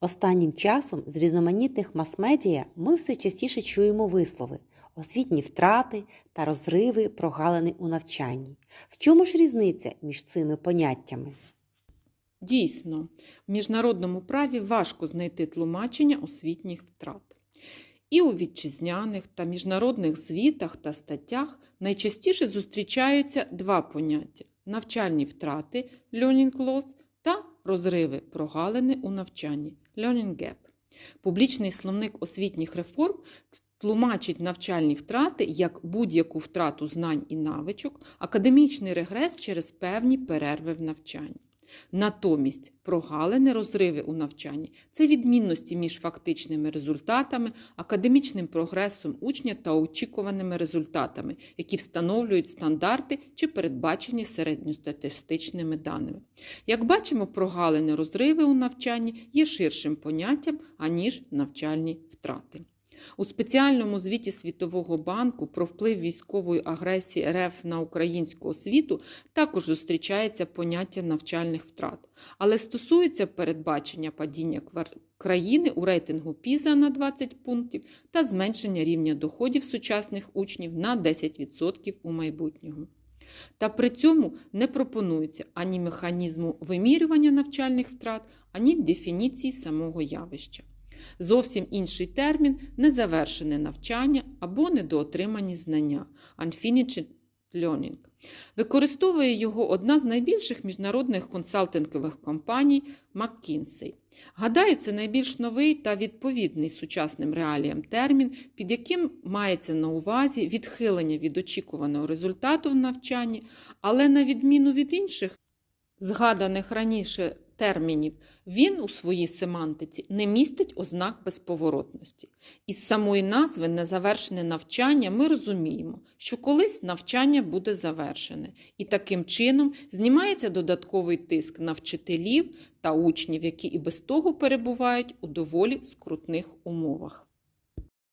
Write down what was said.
Останнім часом з різноманітних мас-медіа ми все частіше чуємо вислови освітні втрати та розриви прогалини у навчанні. В чому ж різниця між цими поняттями? Дійсно, в міжнародному праві важко знайти тлумачення освітніх втрат. І у вітчизняних та міжнародних звітах та статтях найчастіше зустрічаються два поняття: навчальні втрати learning loss розриви прогалини у навчанні learning gap. Публічний словник освітніх реформ тлумачить навчальні втрати як будь-яку втрату знань і навичок, академічний регрес через певні перерви в навчанні. Натомість прогалини, розриви у навчанні це відмінності між фактичними результатами, академічним прогресом учня та очікуваними результатами, які встановлюють стандарти чи передбачені середньостатистичними даними. Як бачимо, прогалини, розриви у навчанні є ширшим поняттям, аніж навчальні втрати. У спеціальному звіті Світового банку про вплив військової агресії РФ на українську освіту також зустрічається поняття навчальних втрат, але стосується передбачення падіння країни у рейтингу ПІЗа на 20 пунктів та зменшення рівня доходів сучасних учнів на 10% у майбутнього. Та при цьому не пропонується ані механізму вимірювання навчальних втрат, ані дефініції самого явища. Зовсім інший термін незавершене навчання або недоотримані знання unfinished learning. Використовує його одна з найбільших міжнародних консалтингових компаній McKinsey. Гадаю, це найбільш новий та відповідний сучасним реаліям термін, під яким мається на увазі відхилення від очікуваного результату в навчанні, але на відміну від інших, згаданих раніше термінів, він у своїй семантиці не містить ознак безповоротності. Із самої назви незавершене навчання ми розуміємо, що колись навчання буде завершене, і таким чином знімається додатковий тиск на вчителів та учнів, які і без того перебувають у доволі скрутних умовах.